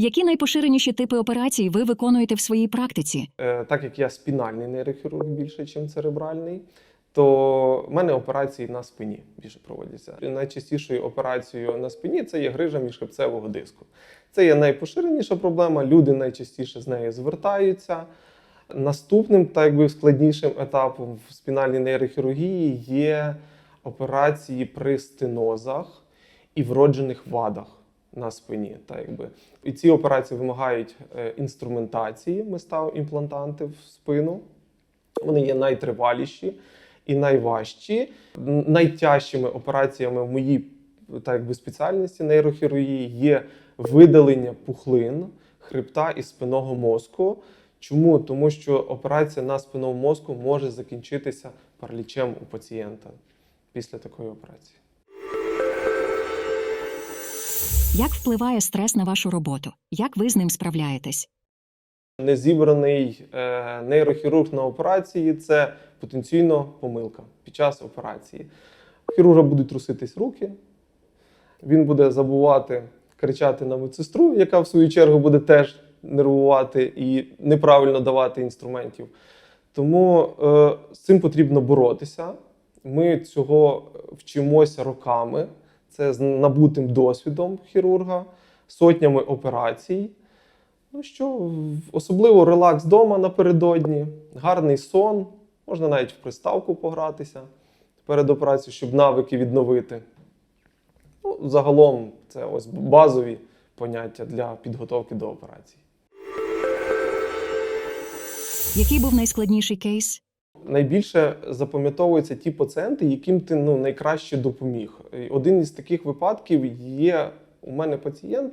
Які найпоширеніші типи операцій ви виконуєте в своїй практиці? Е, так як я спінальний нейрохірург більше, ніж церебральний, то в мене операції на спині більше проводяться. Найчастішою операцією на спині це є грижа міжхребцевого диску. Це є найпоширеніша проблема. Люди найчастіше з нею звертаються. Наступним, так якби складнішим етапом в спінальній нейрохірургії є операції при стенозах і вроджених вадах на спині. Так якби. І ці операції вимагають е, інструментації. Імплантанти в спину. Вони є найтриваліші і найважчі. Найтяжчими операціями в моїй так якби, спеціальності нейрохірургії є видалення пухлин, хребта і спинного мозку. Чому? Тому що операція на спинному мозку може закінчитися паралічем у пацієнта після такої операції. Як впливає стрес на вашу роботу? Як ви з ним справляєтесь? Незібраний е, нейрохірург на операції це потенційно помилка під час операції. Хірурга будуть труситись руки, він буде забувати кричати на медсестру, яка в свою чергу буде теж нервувати і неправильно давати інструментів. Тому е, з цим потрібно боротися. Ми цього вчимося роками. Це з набутим досвідом хірурга, сотнями операцій. Ну що, особливо релакс вдома напередодні, гарний сон, можна навіть в приставку погратися перед операцією, щоб навики відновити. Ну, загалом це ось базові поняття для підготовки до операції. Який був найскладніший кейс? Найбільше запам'ятовуються ті пацієнти, яким ти ну, найкраще допоміг. Один із таких випадків є у мене пацієнт,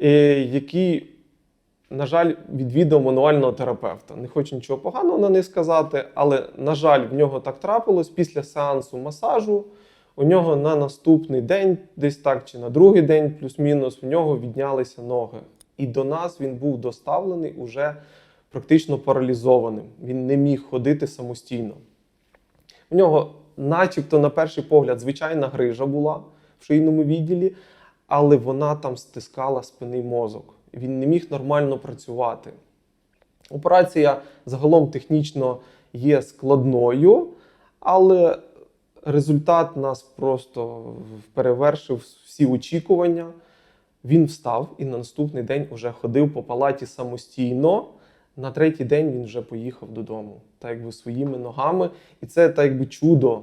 е, який, на жаль, відвідав мануального терапевта. Не хочу нічого поганого на них сказати, але, на жаль, в нього так трапилось після сеансу масажу. У нього на наступний день, десь так чи на другий день, плюс-мінус, в нього віднялися ноги. І до нас він був доставлений уже практично паралізованим. Він не міг ходити самостійно. У нього, начебто, на перший погляд, звичайна грижа була в шийному відділі, але вона там стискала спинний мозок. Він не міг нормально працювати. Операція загалом технічно є складною, але результат нас просто перевершив всі очікування. Він встав і на наступний день вже ходив по палаті самостійно. На третій день він вже поїхав додому, так якби своїми ногами. І це так якби чудо.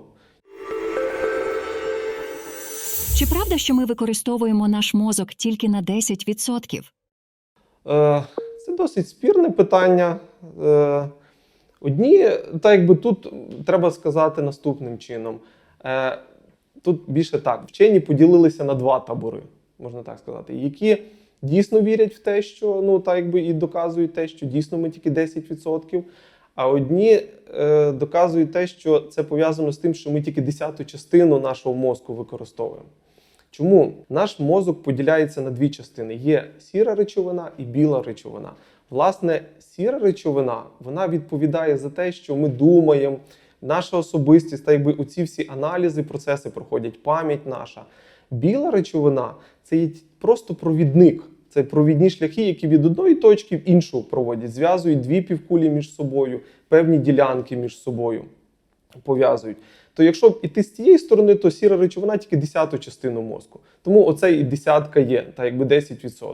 Чи правда, що ми використовуємо наш мозок тільки на 10%? Е, Це досить спірне питання. Е, Одні, так якби тут треба сказати наступним чином. Е, Тут більше так, вчені поділилися на два табори, можна так сказати, які дійсно вірять в те, що ну так якби і доказують те, що дійсно ми тільки 10%. А одні е, доказують те, що це пов'язано з тим, що ми тільки десяту частину нашого мозку використовуємо. Чому наш мозок поділяється на дві частини: є сіра речовина і біла речовина. Власне, сіра речовина вона відповідає за те, що ми думаємо, наша особистість, та якби оці всі аналізи, процеси проходять, пам'ять наша. Біла речовина це є просто провідник. Це провідні шляхи, які від одної точки в іншу проводять, зв'язують дві півкулі між собою, певні ділянки між собою пов'язують. То якщо іти з цієї сторони, то сіра речовина тільки десяту частину мозку. Тому оце і десятка є, та якби 10%.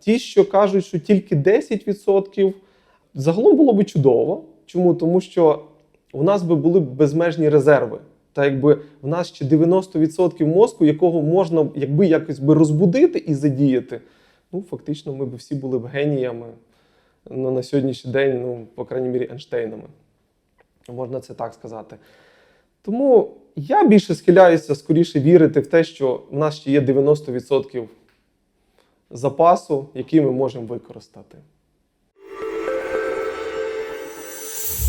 Ті, що кажуть, що тільки 10%, загалом було би чудово. Чому? Тому що у нас би були безмежні резерви. Та якби в нас ще 90% мозку, якого можна якби якось би розбудити і задіяти, ну фактично ми б всі були б геніями ну, на сьогоднішній день, ну, по крайній мірі, Ейнштейнами. Можна це так сказати. Тому я більше схиляюся скоріше вірити в те, що в нас ще є 90% запасу, який ми можемо використати.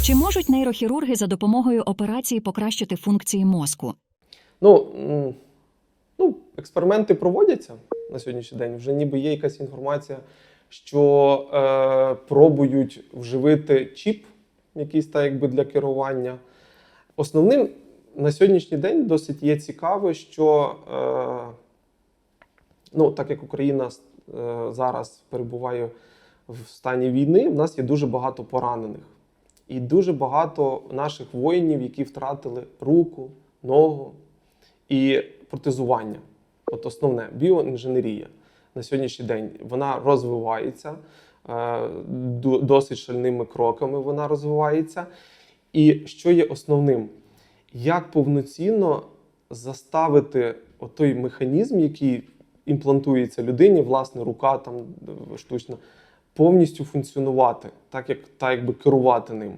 Чи можуть нейрохірурги за допомогою операції покращити функції мозку? Ну, ну, експерименти проводяться на сьогоднішній день. Вже ніби є якась інформація, що е, пробують вживити чіп, якийсь так якби для керування. Основним на сьогоднішній день досить є цікаво, що е, ну, так як Україна е, зараз перебуває в стані війни, в нас є дуже багато поранених. І дуже багато наших воїнів, які втратили руку, ногу і протезування. От основне біоінженерія на сьогоднішній день вона розвивається е, досить шальними кроками. Вона розвивається. І що є основним? Як повноцінно заставити той механізм, який імплантується людині, власне, рука там штучна, повністю функціонувати, так як так якби керувати ним.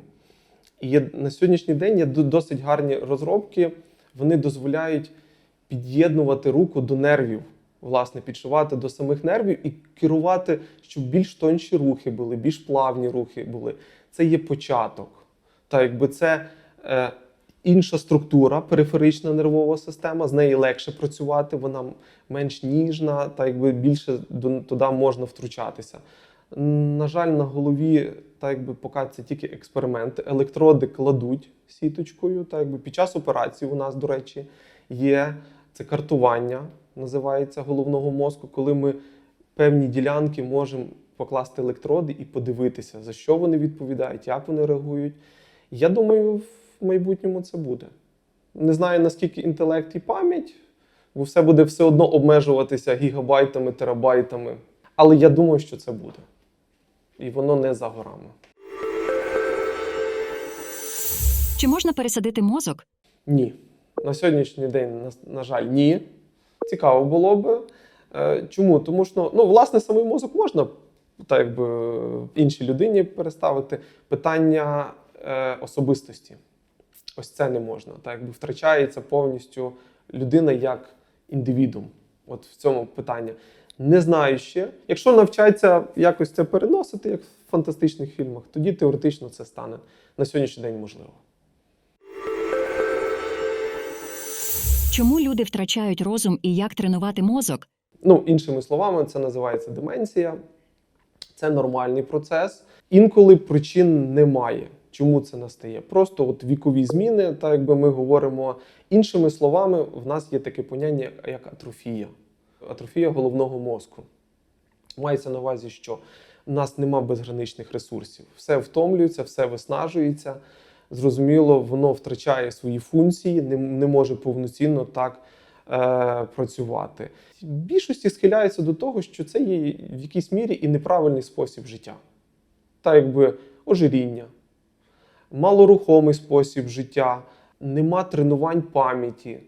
І є, на сьогоднішній день є досить гарні розробки. Вони дозволяють під'єднувати руку до нервів, власне, підшивати до самих нервів і керувати, щоб більш тонші рухи були, більш плавні рухи були. Це є початок. Так, якби це е, інша структура, периферична нервова система, з нею легше працювати, вона менш ніжна, та якби більше туди можна втручатися. На жаль, на голові, так якби поки це тільки експерименти. Електроди кладуть сіточкою. Так якби під час операції у нас, до речі, є це картування, називається головного мозку, коли ми певні ділянки можемо покласти електроди і подивитися, за що вони відповідають, як вони реагують. Я думаю, в майбутньому це буде. Не знаю, наскільки інтелект і пам'ять, бо все буде все одно обмежуватися гігабайтами, терабайтами. Але я думаю, що це буде. І воно не за горами. Чи можна пересадити мозок? Ні. На сьогоднішній день, на, на жаль, ні. Цікаво було б. Е, Чому? Тому що, ну, власне, самий мозок можна так якби іншій людині переставити. Питання е, особистості. Ось це не можна. Так якби втрачається повністю людина як індивідум. От в цьому питання. Не знаю ще. Якщо навчаться якось це переносити, як в фантастичних фільмах, тоді теоретично це стане на сьогоднішній день можливо. Чому люди втрачають розум і як тренувати мозок? Ну, іншими словами, це називається деменція. Це нормальний процес. Інколи причин немає. Чому це настає? Просто от вікові зміни, так якби ми говоримо. Іншими словами, в нас є таке поняття, як атрофія. Атрофія головного мозку. Мається на увазі, що в нас нема безграничних ресурсів. Все втомлюється, все виснажується. Зрозуміло, воно втрачає свої функції, не, не може повноцінно так е, працювати. Більшості схиляються до того, що це є в якійсь мірі і неправильний спосіб життя. Так якби ожиріння, малорухомий спосіб життя, нема тренувань пам'яті,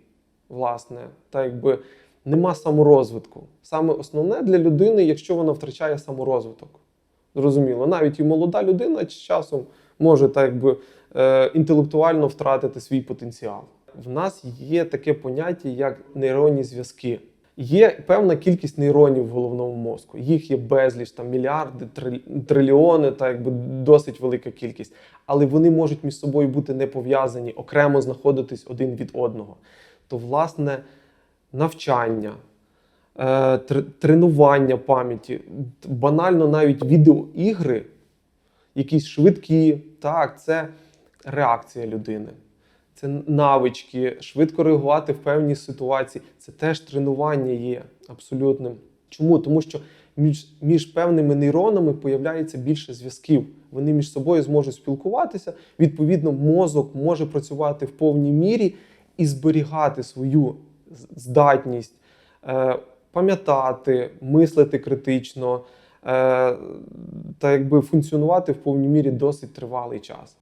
власне, так якби нема саморозвитку. Саме основне для людини, якщо вона втрачає саморозвиток. Зрозуміло, навіть і молода людина з часом може так якби інтелектуально втратити свій потенціал. В нас є таке поняття, як нейронні зв'язки. Є певна кількість нейронів в головному мозку. Їх є безліч, там мільярди, триль- трильйони, та якби досить велика кількість. Але вони можуть між собою бути не пов'язані, окремо знаходитись один від одного. То, власне, навчання, е, тр- тренування пам'яті, банально навіть відеоігри, якісь швидкі, так, це реакція людини. Це навички, швидко реагувати в певні ситуації. Це теж тренування є абсолютним. Чому? Тому що між, між певними нейронами появляється більше зв'язків. Вони між собою зможуть спілкуватися. Відповідно, мозок може працювати в повній мірі і зберігати свою здатність е, пам'ятати, мислити критично е, та якби функціонувати в повній мірі досить тривалий час.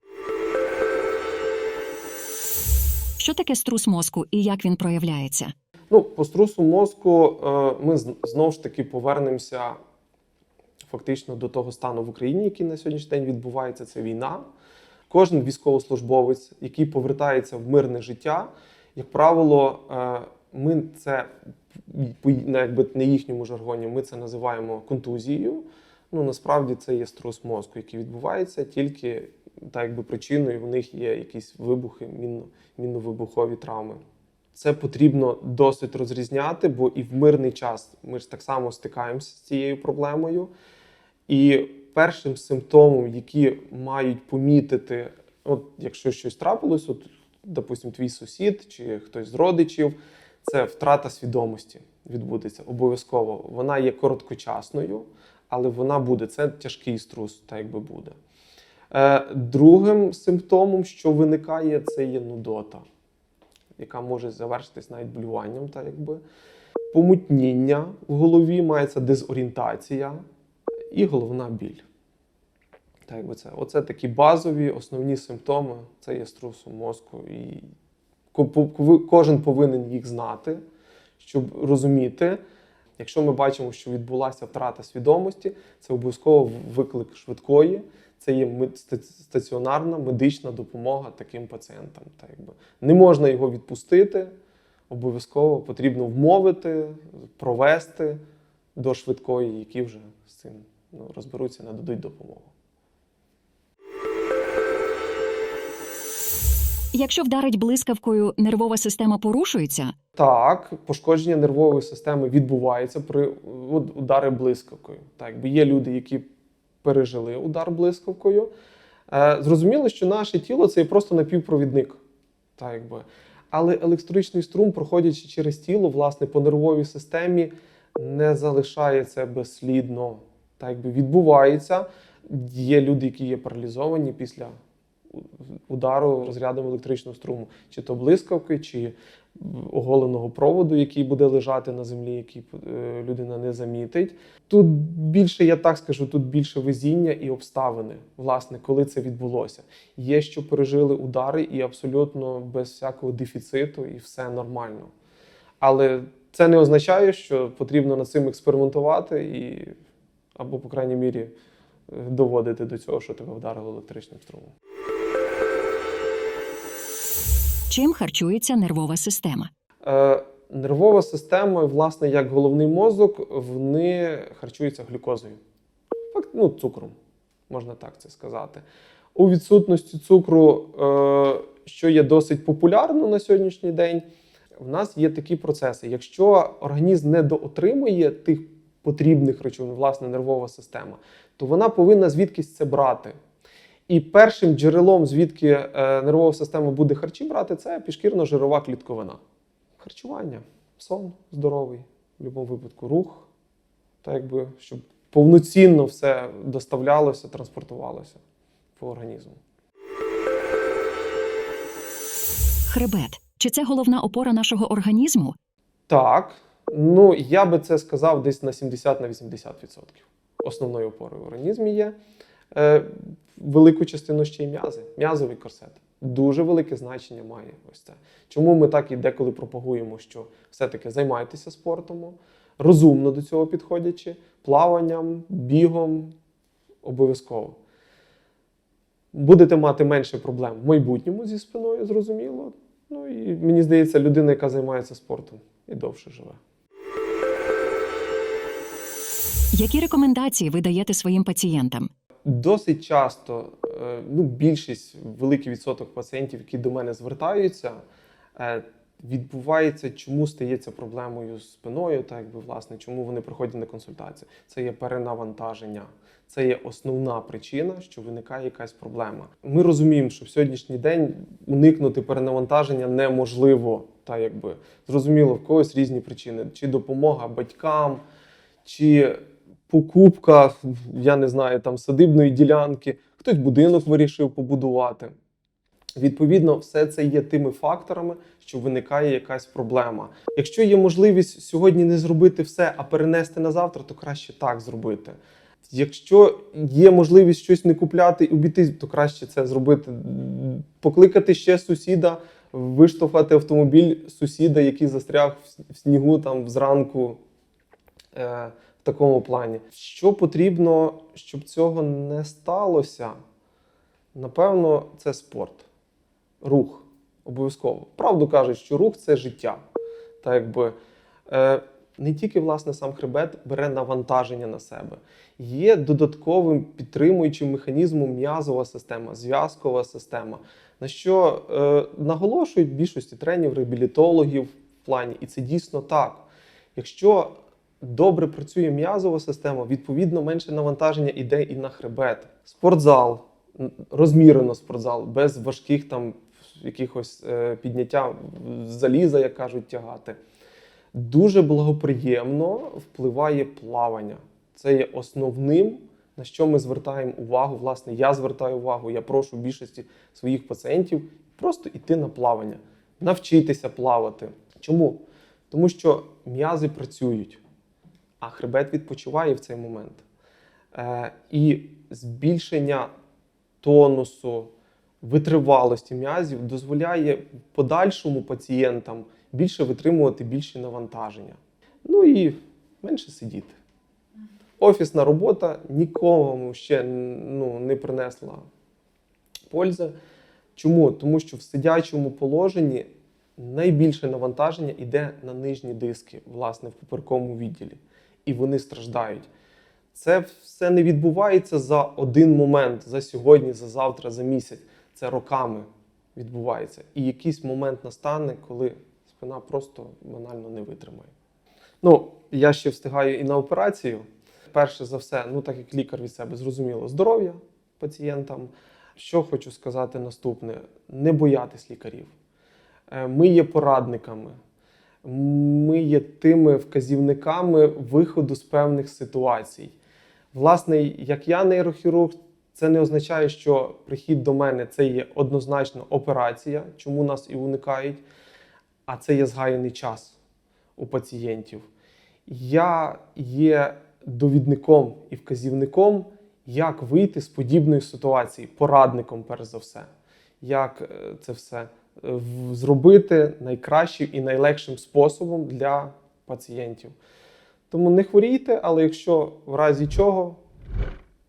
Що таке струс мозку і як він проявляється? Ну, по струсу мозку е, ми знову ж таки повернемося фактично до того стану в Україні, який на сьогоднішній день відбувається. Це війна. Кожен військовослужбовець, який повертається в мирне життя, як правило, е, ми це якби на їхньому жаргоні, ми це називаємо контузією. Ну насправді це є струс мозку, який відбувається тільки так, якби причиною в них є якісь вибухи, мінно, мінно-вибухові травми. Це потрібно досить розрізняти, бо і в мирний час ми ж так само стикаємося з цією проблемою. І першим симптомом, які мають помітити, от якщо щось трапилось, от, допустим, твій сусід чи хтось з родичів, це втрата свідомості. відбудеться обов'язково. Вона є короткочасною, але вона буде. Це тяжкий струс, так якби буде. Е, другим симптомом, що виникає, це є нудота, яка може завершитись навіть блюванням, так якби. Помутніння в голові, мається дезорієнтація і головна біль. Так, якби це. Оце такі базові основні симптоми. Це є струсу мозку. І кожен повинен їх знати, щоб розуміти. Якщо ми бачимо, що відбулася втрата свідомості, це обов'язково виклик швидкої. Це є стаціонарна медична допомога таким пацієнтам. Так якби. Не можна його відпустити, обов'язково потрібно вмовити, провести до швидкої, які вже з цим ну, розберуться, нададуть допомогу. Якщо вдарить блискавкою, нервова система порушується. Так, пошкодження нервової системи відбувається при удари блискавкою. Так, якби є люди, які пережили удар блискавкою. Е, зрозуміло, що наше тіло це просто напівпровідник. Так, якби. Але електричний струм, проходячи через тіло, власне, по нервовій системі, не залишається безслідно. Так, якби відбувається. Є люди, які є паралізовані після удару розрядом електричного струму, чи то блискавки, чи оголеного проводу, який буде лежати на землі, який е, людина не замітить. Тут більше, я так скажу, тут більше везіння і обставини, власне, коли це відбулося. Є, що пережили удари і абсолютно без всякого дефіциту, і все нормально. Але це не означає, що потрібно над цим експериментувати і або, по крайній мірі, е, доводити до цього, що тебе вдарило електричним струмом. Чим харчується нервова система? Е, нервова система, власне, як головний мозок, вони харчуються глюкозою. Ну, цукром, можна так це сказати. У відсутності цукру, е, що є досить популярно на сьогоднішній день, в нас є такі процеси. Якщо організм не доотримує тих потрібних речовин, власне, нервова система, то вона повинна звідкись це брати. І першим джерелом, звідки е, нервова система буде харчі брати, це пішкірно-жирова клітковина. Харчування, сон здоровий, в будь-якому випадку рух, так якби, щоб повноцінно все доставлялося, транспортувалося по організму. Хребет. Чи це головна опора нашого організму? Так, ну я би це сказав десь на 70 на 80%. Основною опорою в організмі є. Е, велику частину ще й м'язи, м'язовий корсет. Дуже велике значення має ось це. Чому ми так і деколи пропагуємо, що все-таки займайтеся спортом, розумно до цього підходячи, плаванням, бігом обов'язково. Будете мати менше проблем в майбутньому зі спиною, зрозуміло. Ну і мені здається, людина, яка займається спортом, і довше живе. Які рекомендації ви даєте своїм пацієнтам? Досить часто, е, ну, більшість, великий відсоток пацієнтів, які до мене звертаються, е, відбувається, чому стається проблемою з спиною, так якби власне, чому вони приходять на консультацію. Це є перенавантаження. Це є основна причина, що виникає якась проблема. Ми розуміємо, що в сьогоднішній день уникнути перенавантаження неможливо. Та якби зрозуміло, в когось різні причини: чи допомога батькам, чи покупка, я не знаю, там садибної ділянки, хтось будинок вирішив побудувати. Відповідно, все це є тими факторами, що виникає якась проблема. Якщо є можливість сьогодні не зробити все, а перенести на завтра, то краще так зробити. Якщо є можливість щось не купляти і обійти, то краще це зробити. Покликати ще сусіда, виштовхати автомобіль сусіда, який застряг в снігу там зранку. Е, такому плані. Що потрібно, щоб цього не сталося? Напевно, це спорт, рух. Обов'язково. Правду кажуть, що рух це життя. Так якби е, не тільки власне сам хребет бере навантаження на себе, є додатковим підтримуючим механізмом м'язова система, зв'язкова система, на що е, наголошують більшості тренів, реабілітологів в плані, і це дійсно так. Якщо добре працює м'язова система, відповідно менше навантаження йде і на хребет. Спортзал, розмірено спортзал, без важких там якихось е, підняття заліза, як кажуть, тягати. Дуже благоприємно впливає плавання. Це є основним, на що ми звертаємо увагу. Власне, я звертаю увагу, я прошу більшості своїх пацієнтів просто йти на плавання, навчитися плавати. Чому? Тому що м'язи працюють, а хребет відпочиває в цей момент. Е, і збільшення тонусу, витривалості м'язів дозволяє подальшому пацієнтам більше витримувати більші навантаження. Ну і менше сидіти. Офісна робота нікому ще ну, не принесла пользи. Чому? Тому що в сидячому положенні найбільше навантаження йде на нижні диски, власне, в поперековому відділі. І вони страждають. Це все не відбувається за один момент, за сьогодні, за завтра, за місяць. Це роками відбувається. І якийсь момент настане, коли спина просто банально не витримає. Ну, я ще встигаю і на операцію. Перше за все, ну так як лікар від себе зрозуміло, здоров'я пацієнтам. Що хочу сказати наступне: не боятись лікарів. Е, Ми є порадниками, ми є тими вказівниками виходу з певних ситуацій. Власне, як я нейрохірург, це не означає, що прихід до мене це є однозначно операція, чому нас і уникають, а це є згаяний час у пацієнтів. Я є довідником і вказівником, як вийти з подібної ситуації, порадником, перш за все, як е, це все зробити найкращим і найлегшим способом для пацієнтів. Тому не хворійте, але якщо в разі чого,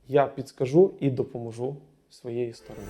я підскажу і допоможу своєї сторони.